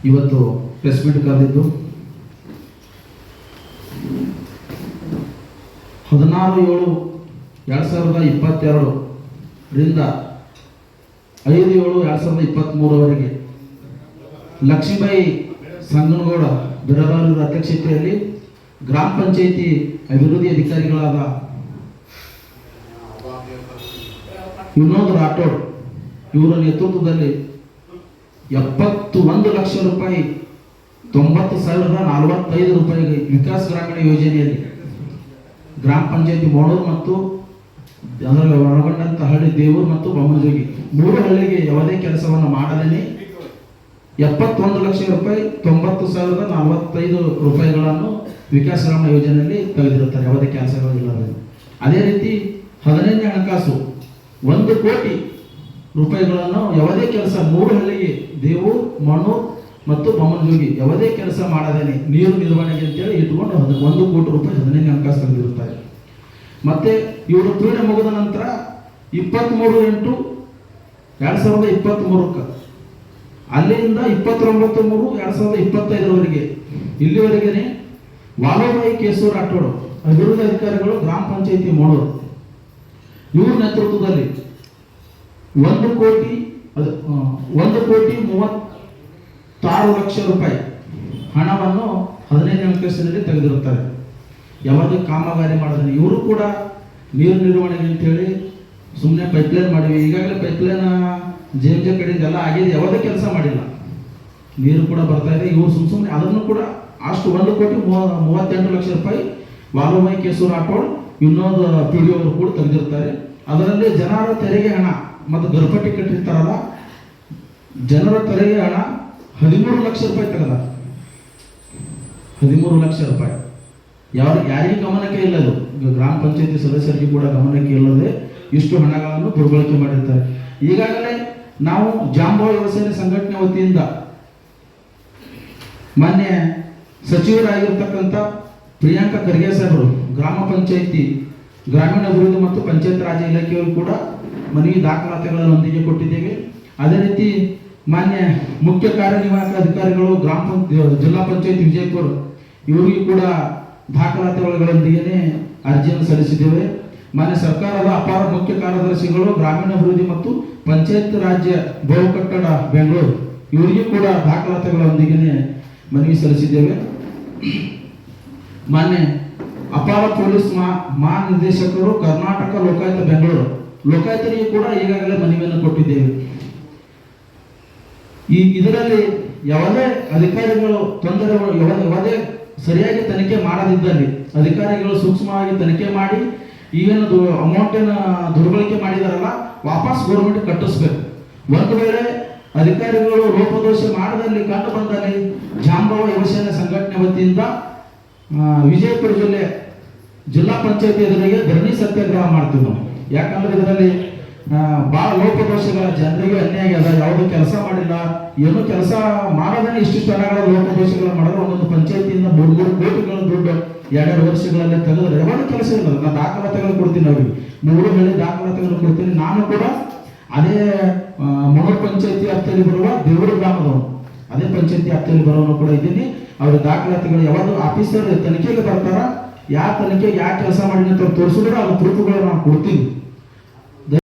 ಇವತ್ತು press meet ಕರೆದಿದ್ದು ಹದಿನಾರು ಏಳು ಎರಡು ಸಾವಿರದ ಇಪ್ಪತ್ತೆರಡರಿಂದ ಐದು ಏಳು ಎರಡು ಸಾವಿರದ ಇಪ್ಪತ್ತ್ಮೂರವರೆಗೆ ಲಕ್ಷ್ಮೀಬಾಯಿ ಸಂಗನಗೌಡ ಬಿರದಾರೂರ ಅಧ್ಯಕ್ಷತೆಯಲ್ಲಿ ಗ್ರಾಮ ಪಂಚಾಯಿತಿ ಅಭಿವೃದ್ಧಿ ಅಧಿಕಾರಿಗಳಾದ ವಿನೋದ್ ರಾಠೋಡ್ ಇವರ ನೇತೃತ್ವದಲ್ಲಿ ಎಪ್ಪತ್ತು ಒಂದು ಲಕ್ಷ ರೂಪಾಯಿ, ತೊಂಬತ್ತು ಸಾವಿರದ ನಲವತ್ತೈದು ರೂಪಾಯಿಗೆ ವಿಕಾಸ್ ಗ್ರಾಮೀಣ ಯೋಜನೆಯಲ್ಲಿ ಗ್ರಾಮ ಪಂಚಾಯತಿ ಮೋಡೂರು ಮತ್ತು ಅದರಲ್ಲಿ ಒಳಗೊಂಡಂತಹ ಹಳ್ಳಿ ದೇವರು ಮತ್ತು ಬೊಮ್ಮನಜೋಗಿ ಮೂರು ಹಳ್ಳಿಗೆ ಯಾವುದೇ ಕೆಲಸವನ್ನು ಮಾಡದೇನೆ. ಎಪ್ಪತ್ತೊಂದು ಲಕ್ಷ ರೂಪಾಯಿ, ತೊಂಬತ್ತು ಸಾವಿರದ ನಲವತ್ತೈದು ರೂಪಾಯಿಗಳನ್ನು ವಿಕಾಸ ಗ್ರಾಮ ಯೋಜನೆಯಲ್ಲಿ ತೆಗೆದಿರುತ್ತಾರೆ. ಯಾವುದೇ ಕೆಲಸಗಳಿಲ್ಲದೆ ಅದೇ ರೀತಿ ಹದಿನೈದನೇ ಹಣಕಾಸು. ಒಂದು ಕೋಟಿ ರೂಪಾಯಿಗಳನ್ನು ಯಾವುದೇ ಕೆಲಸ ಮೂರು ಹಳ್ಳಿಗೆ ದೇವು, ಮಣ್ಣು ಮತ್ತು ಬೊಮ್ಮನಜೋಗಿ ಯಾವುದೇ ಕೆಲಸ ಮಾಡದೇನೆ ನೀರು ನಿರ್ವಹಣೆಗೆ ಅಂತೇಳಿ ಇಟ್ಕೊಂಡು ಹದ್- ಒಂದು ಕೋಟಿ ರೂಪಾಯಿ ಹದಿನೈದು ಹಣಕಾಸು ತಂದಿರುತ್ತಾರೆ ಮತ್ತೆ ಇವರು ಕ್ರೀಡೆ ಮುಗಿದ ನಂತರ ಇಪ್ಪತ್ತ್ಮೂರು ಎಂಟು ಎರಡು ಸಾವಿರದ ಇಪ್ಪತ್ತ್ಮೂರಕ್ಕೆ ಅಲ್ಲಿಂದ ಇಪ್ಪತ್ತೊಂಬತ್ತು ಮೂರು, ಎರಡು ಸಾವಿರದ ಇಪ್ಪತ್ತೈದರವರೆಗೆ. ಇಲ್ಲಿವರೆಗೆ ವಾಲೋಬಾಯಿ ಕೇಸೂರ್ ರಾಠೋಡ್ ಅಭಿವೃದ್ಧಿ ಅಧಿಕಾರಿಗಳು ಗ್ರಾಮ ಪಂಚಾಯಿತಿ ಮಾಡೋರು. ಇವ್ರ ನೇತೃತ್ವದಲ್ಲಿ ಒಂದು ಕೋಟಿ ಒಂದು ಕೋಟಿ ಮೂವತ್ತಾರು ಲಕ್ಷ ರೂಪಾಯಿ ಹಣವನ್ನು ಹದಿನೈದನೇ ಕೇಸಿನಲ್ಲಿ ತೆಗೆದಿರುತ್ತಾರೆ. ಯಾವಾಗ ಕಾಮಗಾರಿ ಮಾಡಿದ್ರೆ, ಇವರು ಕೂಡ ನೀರು ನಿರ್ವಹಣೆಗೆ ಅಂತೇಳಿ ಸುಮ್ಮನೆ ಪೈಪ್ಲೈನ್ ಮಾಡಿವಿ ಈಗಾಗಲೇ ಪೈಪ್ಲೈನ್ ಜೆ ಎಂ ಜೆ ಕಡೆಯಿಂದ ಎಲ್ಲ ಆಗಿದೆ. ಯಾವುದೇ ಕೆಲಸ ಮಾಡಿಲ್ಲ. ನೀರು ಕೂಡ ಬರ್ತಾ ಇದೆ. ಇವರು ಸುಮ್ಮ ಸುಮ್ಮನೆ ಅದನ್ನು ಕೂಡ ಅಷ್ಟು ಒಂದು ಕೋಟಿ ಮೂವ- ಮೂವತ್ತೆಂಟು ಲಕ್ಷ ರೂಪಾಯಿ ವಾಲುಮೈ ಕೇಸು ಹಾಕೊಂಡು ಇನ್ನೊಂದು ಪಿ ಡಿ ಅವರು ಕೂಡ ತೆಗೆದಿರ್ತಾರೆ ಅದರಲ್ಲಿ ಜನರ ತೆರಿಗೆ ಹಣ. ಮತ್ತು ದುರ್ಪಟ್ಟಿ ಕಟ್ಟಿರ್ತಾರಲ್ಲ, ಜನರ ತೆರಿಗೆ ಹಣ ಹದಿಮೂರು ಲಕ್ಷ ರೂಪಾಯಿ ತೆಗೆದ. ಹದಿಮೂರು ಲಕ್ಷ ರೂಪಾಯಿ. ಯಾರು, ಯಾರಿಗೂ ಗಮನಕ್ಕೆ ಇಲ್ಲದು? ಗ್ರಾಮ ಪಂಚಾಯತಿ ಸದಸ್ಯರಿಗೆ ಕೂಡ ಗಮನಕ್ಕೆ ಇಲ್ಲದೆ ಇಷ್ಟು ಹಣಗಳನ್ನು ದುರ್ಬಳಕೆ ಮಾಡಿರ್ತಾರೆ. ಈಗಾಗಲೇ ನಾವು ಜಾಂಬೋ ಯುವಸೇನೆ ಸಂಘಟನೆ ವತಿಯಿಂದ ಮಾನ್ಯ ಸಚಿವರಾಗಿರ್ತಕ್ಕಂಥ ಪ್ರಿಯಾಂಕಾ ಖರ್ಗೆ ಸರ್ ಗ್ರಾಮ ಪಂಚಾಯತಿ ಗ್ರಾಮೀಣ ಅಭಿವೃದ್ಧಿ ಮತ್ತು ಪಂಚಾಯತ್ ರಾಜ್ ಇಲಾಖೆಯವರು ಕೂಡ ಮನವಿ ದಾಖಲಾತಿಗಳನ್ನೊಂದಿಗೆ ಕೊಟ್ಟಿದ್ದೇವೆ. ಅದೇ ರೀತಿ ಮಾನ್ಯ ಮುಖ್ಯ ಕಾರ್ಯನಿರ್ವಾಹಕ ಅಧಿಕಾರಿಗಳು ಗ್ರಾಮ ಜಿಲ್ಲಾ ಪಂಚಾಯತ್ ವಿಜಯಪುರ, ಇವರಿಗೂ ಕೂಡ ದಾಖಲಾತಿಗಳೊಂದಿಗೆ ಅರ್ಜಿಯನ್ನು ಸಲ್ಲಿಸಿದ್ದೇವೆ. ಮಾನ್ಯ ಸರ್ಕಾರದ ಅಪಾರ ಮುಖ್ಯ ಕಾರ್ಯದರ್ಶಿಗಳು ಗ್ರಾಮೀಣಾಭಿವೃದ್ಧಿ ಮತ್ತು ಪಂಚಾಯತ್ ರಾಜ್ಯ ಬಹು ಕಟ್ಟಡ ಬೆಂಗಳೂರು, ಇವರಿಗೂ ಕೂಡ ದಾಖಲಾತಿಗಳೊಂದಿಗೆ ಮನವಿ ಸಲ್ಲಿಸಿದ್ದೇವೆ. ಮಾನ್ಯ ಅಪಾರ ಪೊಲೀಸ್ ಮಹಾ ಮಹಾನಿರ್ದೇಶಕರು ಕರ್ನಾಟಕ ಲೋಕಾಯುಕ್ತ ಬೆಂಗಳೂರು. ಲೋಕಾಯುಕ್ತರಿಗೆ ಕೂಡ ಈಗಾಗಲೇ ಮನವಿಯನ್ನು ಕೊಟ್ಟಿದ್ದೇವೆ. ಈ ಇದರಲ್ಲಿ ಯಾವುದೇ ಅಧಿಕಾರಿಗಳು ತೊಂದರೆಗಳು ಯಾವ- ಯಾವುದೇ ಸರಿಯಾಗಿ ತನಿಖೆ ಮಾಡದಿದ್ದಲ್ಲಿ ಅಧಿಕಾರಿಗಳು ಸೂಕ್ಷ್ಮವಾಗಿ ತನಿಖೆ ಮಾಡಿ, ಈಗಿನ ಅಮೌಂಟನ್ನು ದುರ್ಬಳಕೆ ಮಾಡಿದಾರಲ್ಲ, ವಾಪಸ್ ಗೌರ್ಮೆಂಟ್ ಕಟ್ಟಿಸ್ಬೇಕು. ಒಂದು ವೇಳೆ ಅಧಿಕಾರಿಗಳು ಲೋಪದೋಷ ಮಾಡದಲ್ಲಿ ಕಂಡು ಬಂದಲ್ಲಿ ಜಾಂಬವ ಯುವಸೇನೆ ಸಂಘಟನೆ ವತಿಯಿಂದ ವಿಜಯಪುರ ಜಿಲ್ಲೆ ಜಿಲ್ಲಾ ಪಂಚಾಯತಿ ಎದುರಿಗೆ ಧರಣಿ ಸತ್ಯಾಗ್ರಹ ಮಾಡ್ತೀವಿ ನಾವು. ಯಾಕಂದ್ರೆ ಇದರಲ್ಲಿ ಭಾಳ ಲೋಪದೋಷಗಳ ಜನರಿಗೆ ಅನ್ಯಾಯ ಅದ, ಯಾವುದೂ ಕೆಲಸ ಮಾಡಿಲ್ಲ, ಏನು ಕೆಲಸ ಮಾಡೋದನ್ನೇ ಇಷ್ಟು ಸ್ಥಳಗಳ ಲೋಪದೋಷಗಳು ಮಾಡಿದ್ರೆ ಒಂದೊಂದು ಪಂಚಾಯತಿಯಿಂದ ಮೂರು ಮೂರು ಕೋಟಿಗಳ ದುಡ್ಡು ಎರಡೆರಡು ವರ್ಷಗಳಲ್ಲಿ ತೆಗೆದ್ರೆ ಯಾವಾಗ ಕೆಲಸ ಇಲ್ಲ. ನಾನು ದಾಖಲಾತಿಗಳು ಕೊಡ್ತೀನಿ ಅವ್ರಿಗೆ. ಮೂರು ಹೇಳಿ ದಾಖಲಾತಿಗಳು ಕೊಡ್ತೀನಿ. ನಾನು ಕೂಡ ಅದೇ ಮನೋರ್ ಪಂಚಾಯತಿ ಹತ್ತಿರ ಬರುವ ದೇವರ ಗ್ರಾಮದವನು. ಅದೇ ಪಂಚಾಯತಿ ವ್ಯಾಪ್ತಿಯಲ್ಲಿ ಬರೋನು ಕೂಡ ಇದ್ದೀನಿ. ಅವ್ರ ದಾಖಲಾತಿಗಳು ಯಾವಾಗ ಆಫೀಸರ್ ತನಿಖೆಗೆ ಬರ್ತಾರ. ಯಾವ ತನಿಖೆಗೆ ಯಾವ ಕೆಲಸ ಮಾಡಿ ಅಂತ ತೋರಿಸಿದ್ರೆ ಅವ್ರ ಪ್ರೂಫ್ಗಳು ನಾನು ಕೊಡ್ತೀನಿ